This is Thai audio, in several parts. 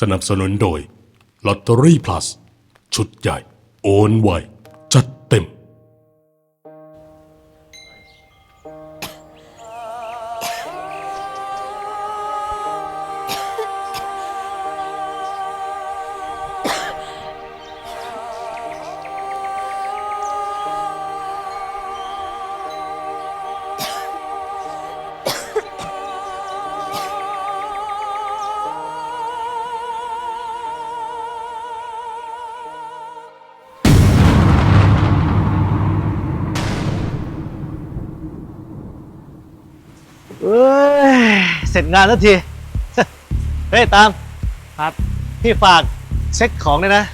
สนับสนุนโดยลอตเตอรี่พลัส ชุดใหญ่ โอนไวานแล้วที เฮ้ยตามครับ พี่ฝากเช็คของเลยนะ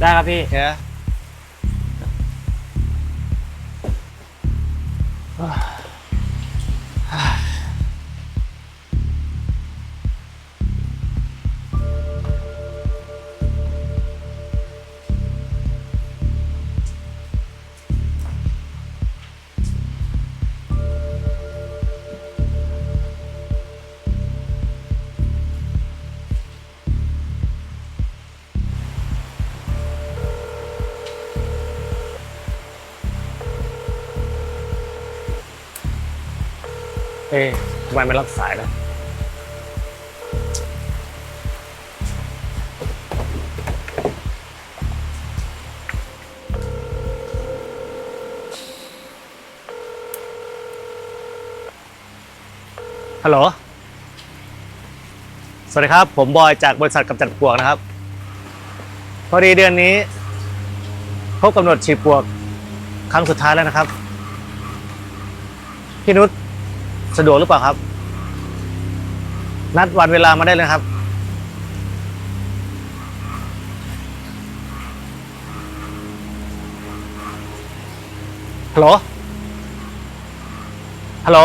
ได้ครับพี่โอ ไมไม่รับสายนะฮัลโหล สวัสดีครับ ผมบอยจากบริษัทกำจัดปลวกนะครับ พอดีเดือนนี้ครบกำหนดฉีดปลวกครั้งสุดท้ายแล้วนะครับ พี่นุช สะดวกหรือเปล่าครับ นัดวันเวลามาได้เลยครับ ฮัลโหล ฮัลโหล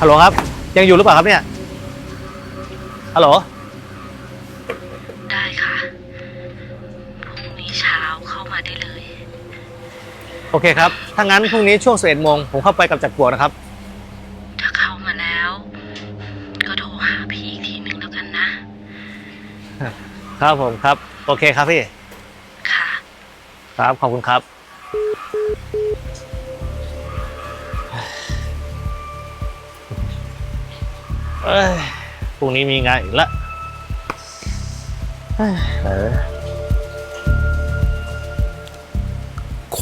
ฮัลโหลครับ ยังอยู่หรือเปล่าครับเนี่ย ฮัลโหล โอเคครับ ถ้างั้นพรุ่งนี้ช่วง11โมงผมเข้าไปกับจัดปลวกนะครับ ถ้าเข้ามาแล้ว ก็โทรหาพี่อีกทีนึงแล้วกันนะ ครับผมครับ โอเคครับพี่ ค่ะ ครับ ขอบคุณครับ เอ้ยพรุ่งนี้มีงานอีกละเอ้ยเออ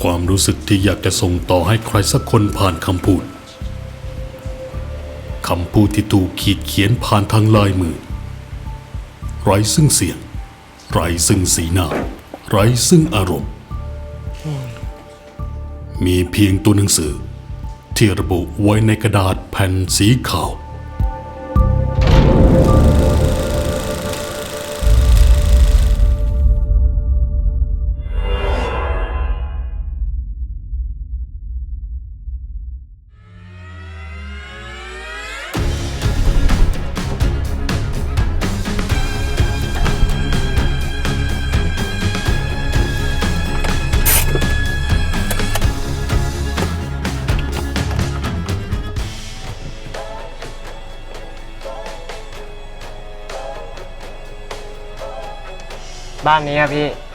ความรู้สึกที่อยากจะส่งต่อให้ใครสักคนผ่านคำพูดคำพูดที่ถูกขีดเขียนผ่านทางลายมือ ไร้ซึ่งเสียง ไร้ซึ่งสีหน้า ไร้ซึ่งอารมณ์ มีเพียงตัวหนังสือที่ระบุไว้ในกระดาษแผ่นสีขาว บ้านนี้ครับพี่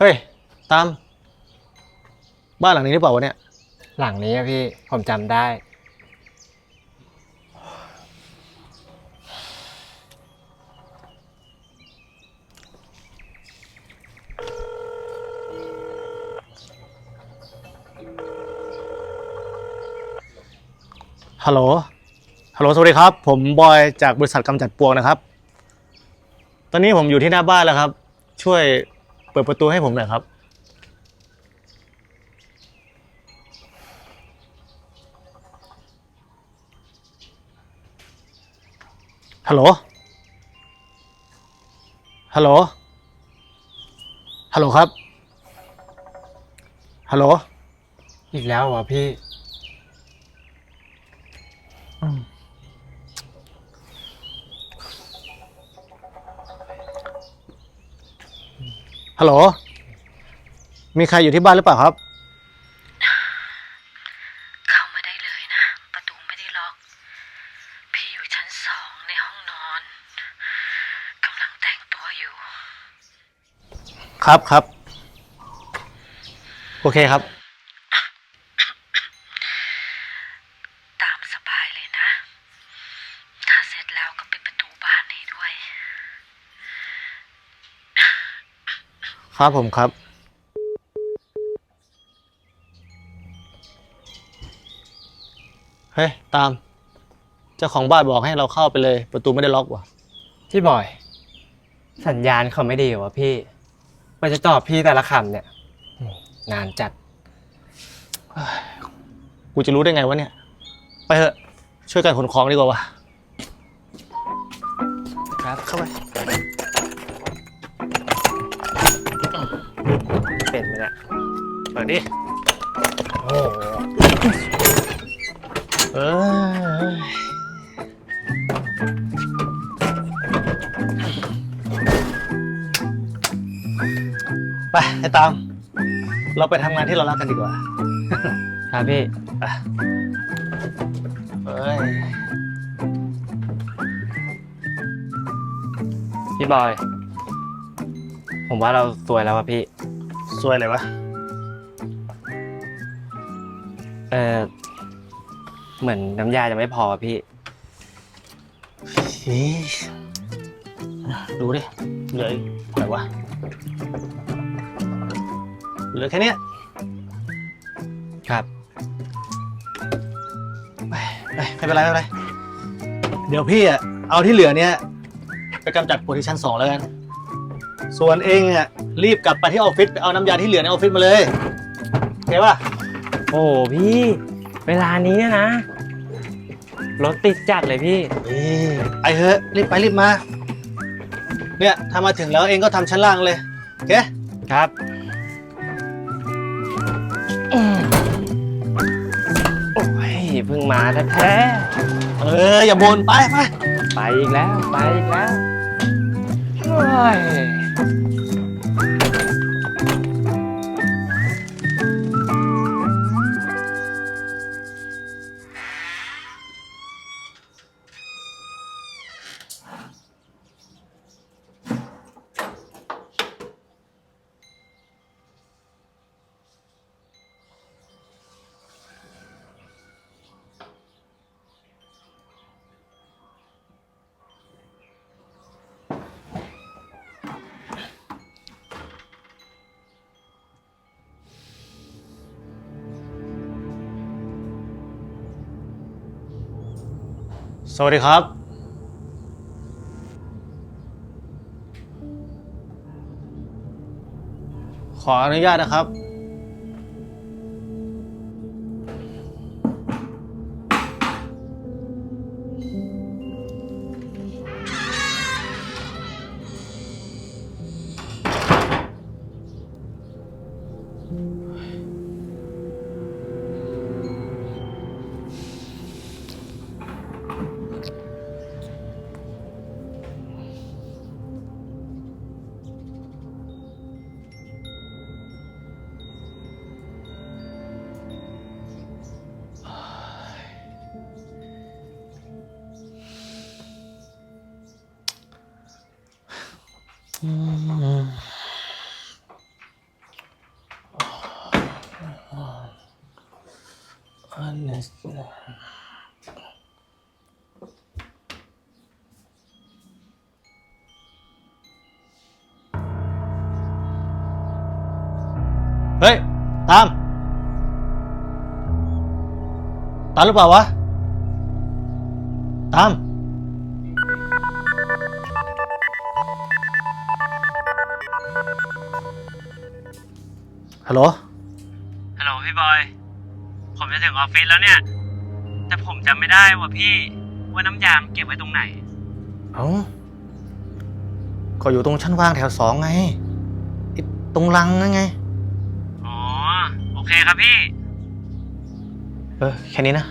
เฮ้ย ตาม บ้านหลังนี้หรือเปล่าวะเนี่ย หลังนี้ครับพี่ผมจำได้ ฮัลโหล ฮัลโหล สวัสดีครับ ผมบอยจากบริษัทกำจัดปลวกนะครับ ตอนนี้ผมอยู่ที่หน้าบ้านแล้วครับ ช่วยเปิดประตูให้ผมหน่อยครับ ฮัลโหล ฮัลโหล ฮัลโหลครับ ฮัลโหล อีกแล้วเหรอพี่ อืม ฮัลโหล มีใครอยู่ที่บ้านหรือเปล่าครับ เข้ามาได้เลยนะ ประตูไม่ได้ล็อก พี่อยู่ชั้นสองในห้องนอนกำลังแต่งตัวอยู่ ครับครับ โอเคครับ ตามสบายเลยนะ ถ้าเสร็จแล้วก็ปิดประตูบ้านให้ด้วย ครับผมครับ เฮ้ย ตาม เจ้าของบ้านบอกให้เราเข้าไปเลย ประตูไม่ได้ล็อกว่ะ พี่บอย สัญญาณเขาไม่ดีวะพี่ มันจะตอบพี่แต่ละคำเนี่ยอืมนานจัด กูจะรู้ได้ไงวะเนี่ย ไปเถอะ ช่วยกันขนของดีกว่าวะครับ เข้าไป ปิดดิโอ้โหเออไปไอ้ตามเราไปทำงานที่เรารักกันดีกว่า ครับพี่เฮ้ยพี่บอย ผมว่าเราสวยแล้ววะพี่สวยเลยวะ เออเหมือนน้ำยาจะไม่พอวะพี่อี๋ดูดิ เหลืออีกเท่าไหร่วะ เหลือแค่เนี้ยครับไปไปไม่เป็นไรไม่เป็นไร เดี๋ยวพี่อะ เอาที่เหลือเนี้ยไปกำจัดปวดที่ชั้นสองแล้วกัน ส่วนเองอะ รีบกลับไปที่ออฟฟิศไปเอาน้ำยาที่เหลือในออฟฟิศมาเลย โอเคป่ะ โอ้โหพี่ เวลานี้เนี่ยนะ รถติดจัดเลยพี่ นี่ไอ้เฮ้ยรีบไปรีบมา เนี่ยถ้ามาถึงแล้วเองก็ทำชั้นล่างเลยโอเคครับ โอ้ยเพิ่งมาแท้เอออย่าบ่นไปไปๆไปอีกแล้ว ไปอีกแล้วโอ้ย สวัสดีครับ ขออนุญาตนะครับ เฮ้ย ตาม ตามหรือเปล่าวะ ตาม ฮัลโหล ฮัลโหลพี่บอย ผมจะถึงออฟฟิศแล้วเนี่ย แต่ผมจำไม่ได้ว่ะพี่ ว่าน้ำยามเก็บไว้ตรงไหน เอ้าก็อยู่ตรงชั้นวางแถวสองไงไอ้ตรงลังนั่นไงอ๋อโอ เคครับพี่ เออ แค่นี้นะ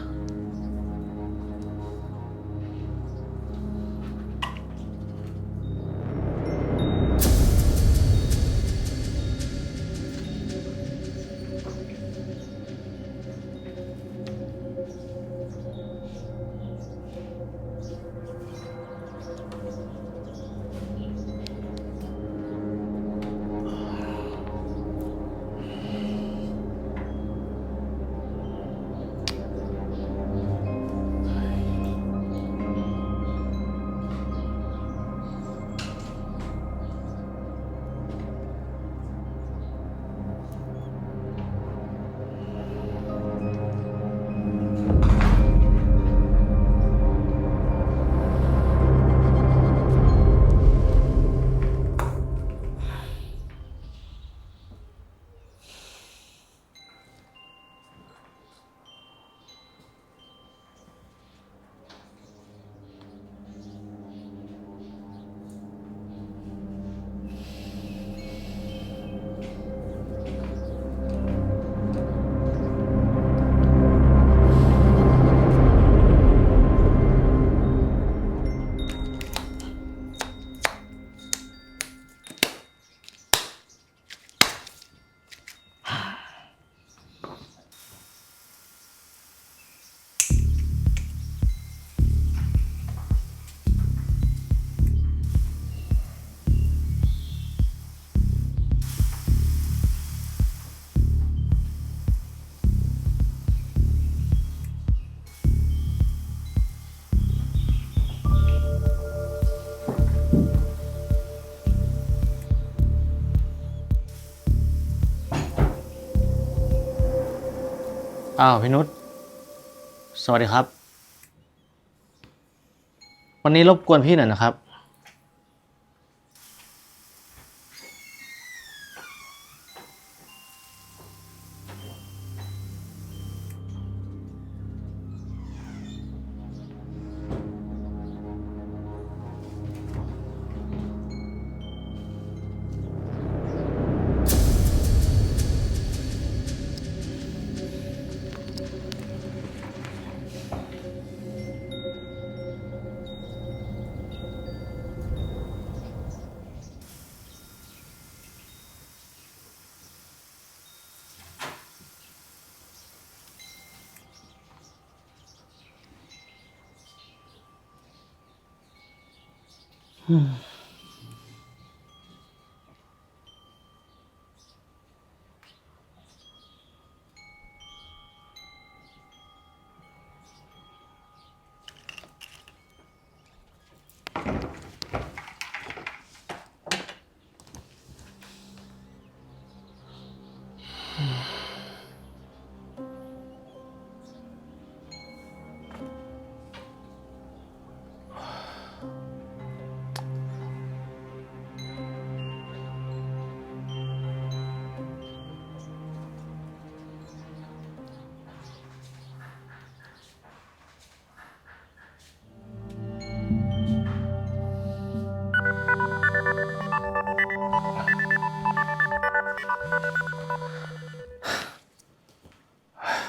อ้าวพี่นุชสวัสดีครับ วันนี้รบกวนพี่หน่อยนะครับ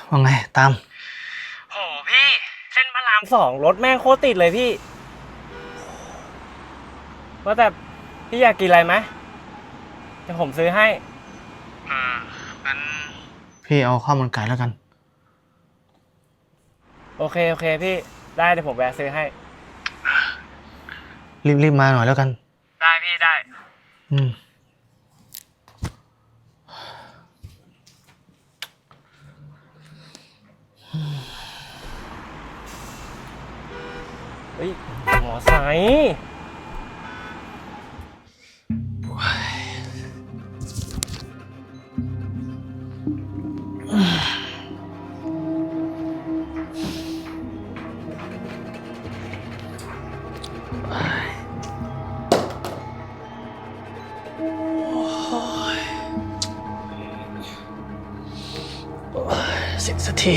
ว่าไงตาม โหพี่ เส้นพระรามสองรถแม่งโคตรติดเลยพี่ ว่าแต่พี่อยากกินอะไรไหมเดี๋ยวผมซื้อให้อ่างั้นพี่เอาข้าวมันไก่แล้วกัน โอเคโอเคพี่ ได้เดี๋ยวผมแวะซื้อให้ รีบๆมาหน่อยแล้วกัน ได้พี่ได้ อืม เฮ้ยหมอไซค์เสร็จสักที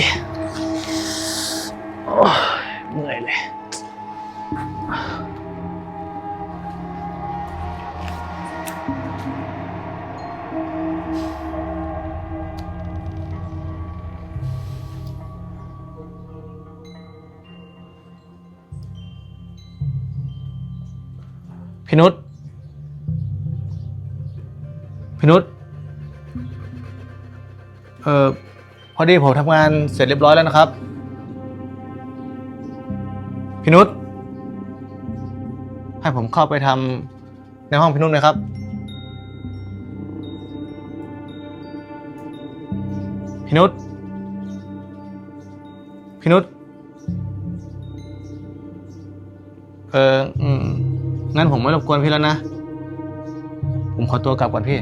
เออพอดีผมทำงานเสร็จเรียบร้อยแล้วนะครับ พี่นุชให้ผมเข้าไปทำในห้องพี่นุชนะครับ พี่นุชพี่นุชเอออืมงั้นผมไม่รบกวนพี่แล้วนะ ผมขอตัวกลับก่อนพี่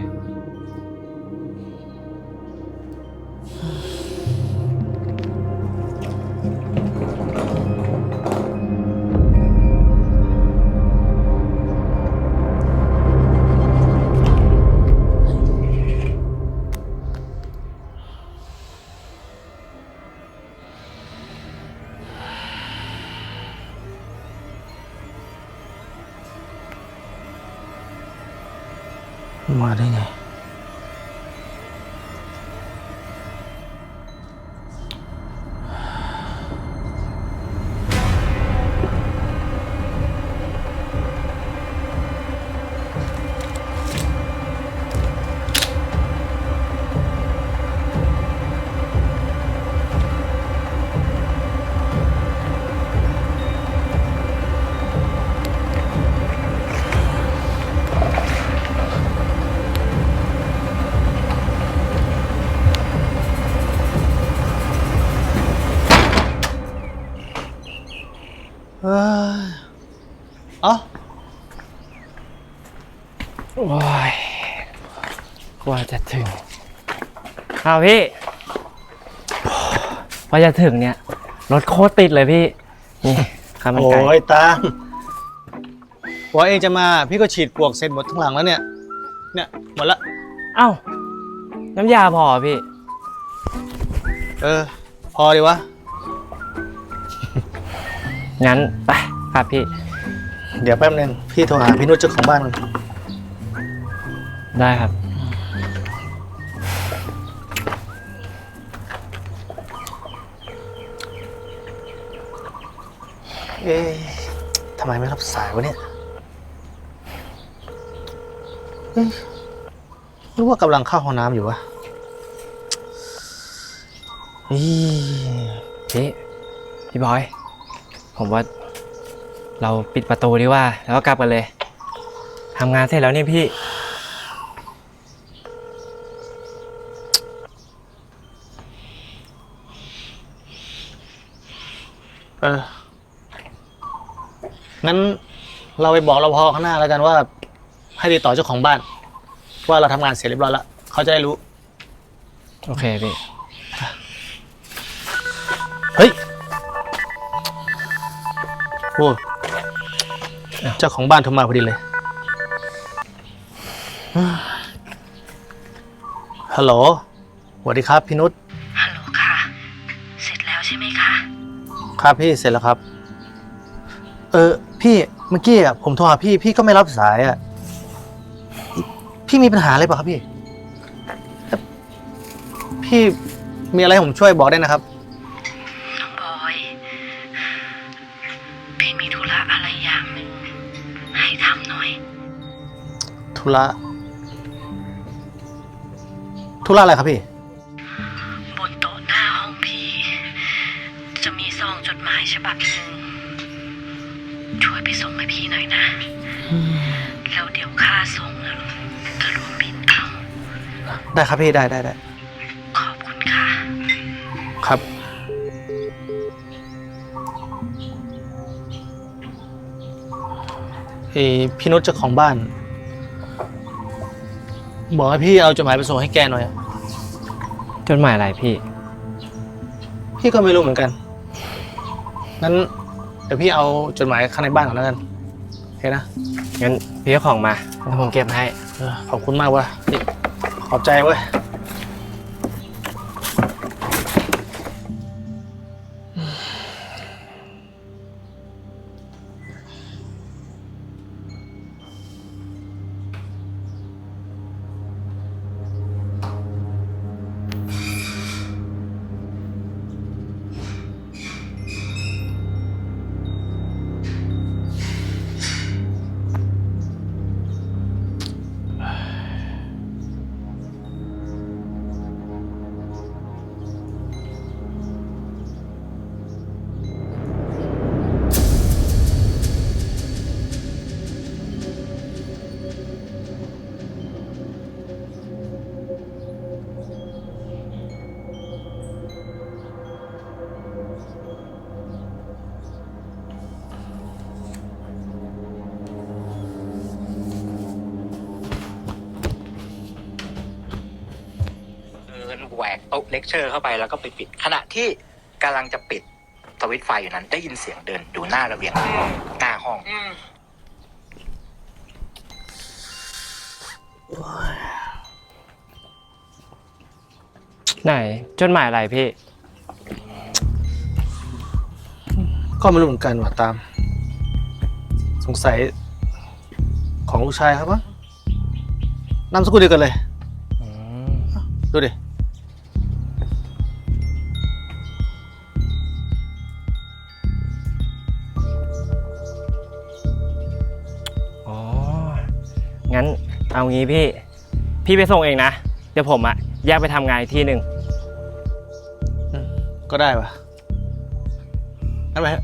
จะถึงเอาพี่กว่าจะถึงเนี่ย รถโคตรติดเลยพี่ นี่ข้าวมันโอ้ไก่ยตามว่าเองจะมาพี่ก็ฉีดปลวกเสร็จหมดทั้งหลังแล้วเนี่ย เนี่ยหมดละ เอ้า น้ำยาพอพี่ เออ พอดีวะ งั้น ไปครับพี่ เดี๋ยวแป๊บนึงพี่โทรหาพี่นุชเจ้าของบ้านก่อนได้ครับ เอ๊ะทำไมไม่รับสายวะเนี่ยเอ๊ะหรู้ว่ากำลังเข้าห้องน้ำอยู่วะอีพี่พี่บอย ผมว่า เราปิดประตูดีกว่า แล้วก็กลับกันเลยทำงานเสร็จแล้วนี่พี่ เออ งั้นเราไปบอกรปภข้างหน้าแล้วกันว่า ให้ติดต่อเจ้าของบ้าน ว่าเราทำงานเสร็จเรียบร้อยแล้วเขาจะได้รู้ โอเคพี่ เฮ้ยโอ้เจ้าของบ้านโทรมาพอดีเลยฮัลโหลสวัสดีครับพี่นุชฮัลโหลค่ะ เสร็จแล้วใช่ไหมคะ ครับพี่เสร็จแล้วครับ เออ พี่เมื่อกี้อะผมโทรหาพี่พี่ก็ไม่รับสายอะ พี่มีปัญหาอะไรเปล่ะครับพี่เอ่อพี่มีอะไรให้ผมช่วยบอกได้นะครับ น้องบอย พี่มีธุระอะไรอย่างหนึ่งให้ทำหน่อย ธุระธุระอะไรครับพี่ พี่หน่อยนะ แล้วเดี๋ยวค่าส่งน่ะจะรวมบินเอา ได้ครับพี่ได้ได้ได้ขอบคุณค่ะ ครับเออพี่นุชเจ้าของบ้าน บอกให้พี่เอาจดหมายไปส่งให้แกหน่อยอะจดหมายอะไรพี่ พี่ก็ไม่รู้เหมือนกัน งั้นเดี๋ยวพี่เอาจดหมายข้างในบ้านก่อนแล้วกันโอ เคนะงั้นพี่เอาของมาแล้วผมเก็บให้ เออขอบคุณมากเว้ยนี่ขอบใจเว้ย โต๊ะเลคเชอร์เข้าไปแล้วก็ไปปิด ขณะที่กำลังจะปิดสวิตช์ไฟอยู่นั้น ได้ยินเสียงเดินอยู่หน้าระเบียงหน้าห้องไหนจดหมายอะไรพี่ ก็ไม่รู้เหมือนกันว่าตาม สงสัยของลูกชายครับวะนามสกุลเดียวกันเลยอืมดูดิ เอางี้พี่ พี่ไปส่งเองนะ เดี๋ยวผมอะแยกไปทำงานอีกที่หนึ่ง ก็ได้ปะงั้นไปเถอะ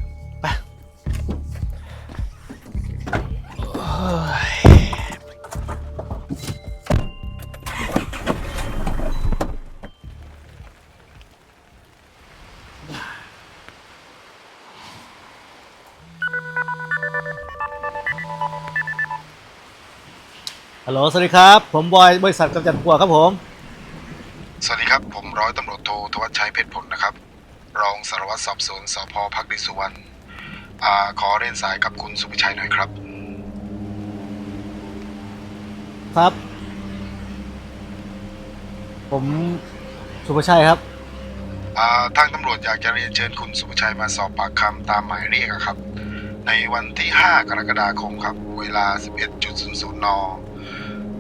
ฮัลโหล สวัสดีครับ ผมบอย บริษัทกำจัดปลวกครับผม สวัสดีครับ ผมร้อยตำรวจโททวัชชัยเพชรผลนะครับ รองสารวัตรสอบสวนสพพักดีสุวรรณอ่าขอเรียนสายกับคุณสุภชัยหน่อยครับ ครับ ผมสุภชัยครับ อ่าทางตำรวจอยากจะเรียนเชิญคุณสุภชัยมาสอบปากคำตามหมายเรียกอะครับ ในวันที่ 5 กรกฎาคมครับ เวลา 11.00น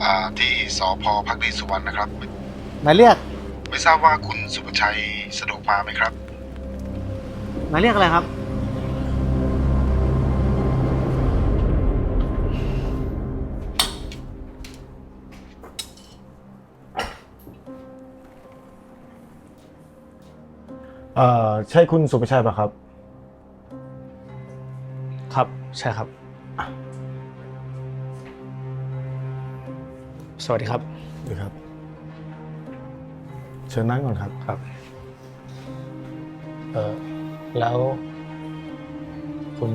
อ่าที่สพพักดีสุวรรณนะครับ หมายเรียกไม่ทราบว่าคุณสุภชัยสะดวกมาไหมครับ หมายเรียกอะไรครับ เอ่อใช่คุณสุภชัยป่ะครับ ครับ ใช่ครับ สวัสดีครับดีครับ เชิญนั่งก่อนครับ ครับ เออแล้ว คุณ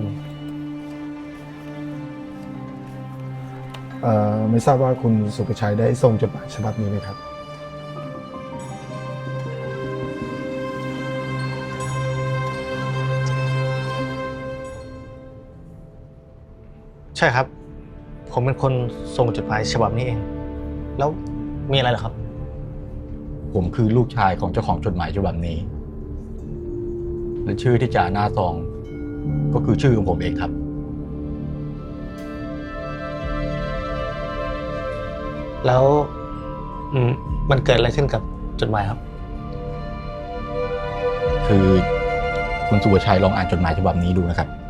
เอ่อไม่ทราบว่าคุณสุภชัยได้ส่งจดหมายฉบับนี้ไหมครับ ใช่ครับ ผมเป็นคนส่งจดหมายฉบับนี้เอง แล้วมีอะไรเหรอครับ ผมคือลูกชายของเจ้าของจดหมายฉบับนี้ และชื่อที่จ่าหน้าซอง ก็คือชื่อของผมเองครับ แล้วอืมมันเกิดอะไรขึ้นกับจดหมายครับ คือคุณสุวชัยลองอ่านจดหมายฉบับนี้ดูนะครับครับ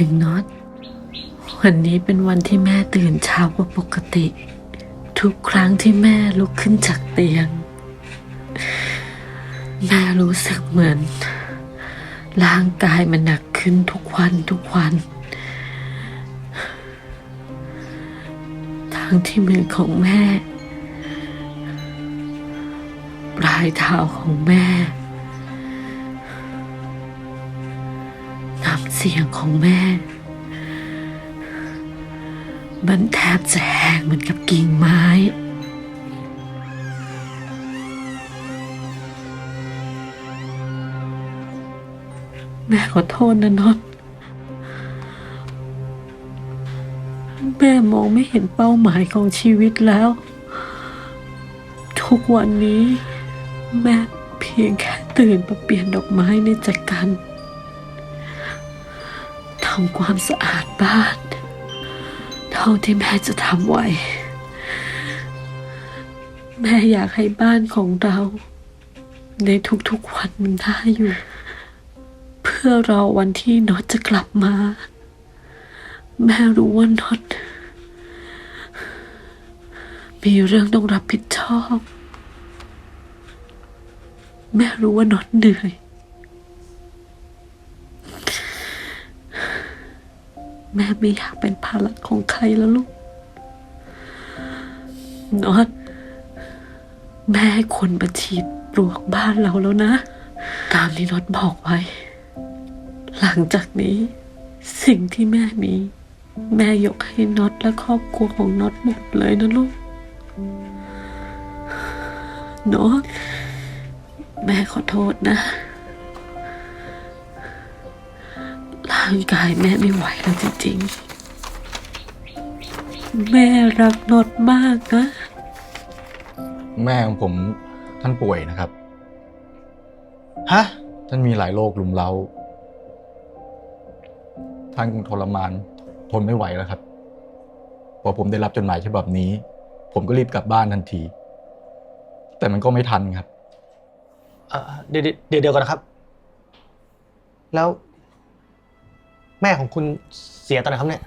ถึงน็อต วันนี้เป็นวันที่แม่ตื่นเช้ากว่าปกติ ทุกครั้งที่แม่ลุกขึ้นจากเตียง แม่รู้สึกเหมือน ร่างกายมันหนักขึ้นทุกวันทุกวันทั้งที่มือของแม่ ปลายเท้าของแม่ เสียงของแม่ มันแทบจะแห้งเหมือนกับกิ่งไม้แม่ขอโทษนะน็อตแม่มองไม่เห็นเป้าหมายของชีวิตแล้ว ทุกวันนี้ แม่เพียงแค่ตื่นมาเปลี่ยนดอกไม้ในจักรันำความสะอาดบ้าน เท่าที่แม่จะทำไหว แม่อยากให้บ้านของเรา ในทุกๆวันมันน่าอยู่ เพื่อรอวันที่น็อตจะกลับมา แม่รู้ว่าน็อตมีเรื่องต้องรับผิดชอบ แม่รู้ว่าน็อตเหนื่อย แม่ไม่อยากเป็นภาระของใครแล้วลูกน็อตแม่ให้คนมาฉีดปลวกบ้านเราแล้วนะ ตามที่น็อตบอกไว้ หลังจากนี้ สิ่งที่แม่มี แม่ยกให้น็อตและครอบครัวของน็อตหมดเลยนะลูกนอตแม่ขอโทษนะ ร่างกายแม่ไม่ไหวแล้วจริงๆ แม่รักน็อตมากนะ แม่ของผมท่านป่วยนะครับ ฮะ ท่านมีหลายโรคลุมเร้า ท่านคงทรมาน ทนไม่ไหวแล้วครับ พอผมได้รับจดหมายฉบับนี้ ผมก็รีบกลับบ้านทันที แต่มันก็ไม่ทันครับ เอ่อเดี๋ยวเดี๋ยวเดี๋ยวก่อนนะครับ แล้ว แม่ของคุณเสียตอนไหนครับเนี่ย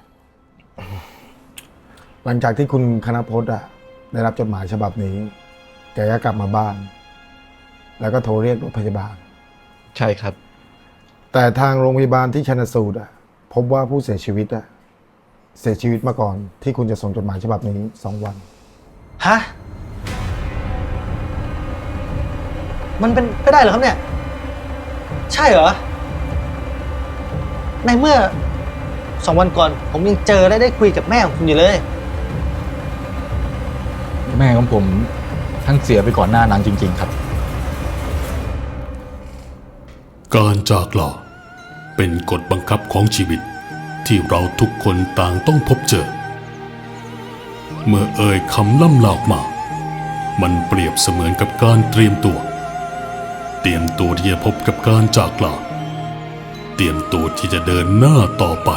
หลังจากที่คุณคณพจน์อะได้รับจดหมายฉบับนี้ แกก็กลับมาบ้าน แล้วก็โทรเรียกรถพยาบาล ใช่ครับ แต่ทางโรงพยาบาลที่ชันสูตรอะพบว่าผู้เสียชีวิตอะเสียชีวิตมาก่อนที่คุณจะส่งจดหมายฉบับนี้สองวัน ฮะ มันเป็นไปได้เหรอครับเนี่ย ใช่เหรอ ในเมื่อสองวันก่อน ผมยังเจอและได้คุยกับแม่ของคุณอยู่เลย แม่ของผมท่านเสียไปก่อนหน้านั้นจริง ๆ ครับ การจากลาเป็นกฎบังคับของชีวิตที่เราทุกคนต่างต้องพบเจอ เมื่อเอ่ยคำล่ำลาออกมา มันเปรียบเสมือนกับการเตรียมตัว เตรียมตัวที่จะพบกับการจากลา เตรียมตัวที่จะเดินหน้าต่อไป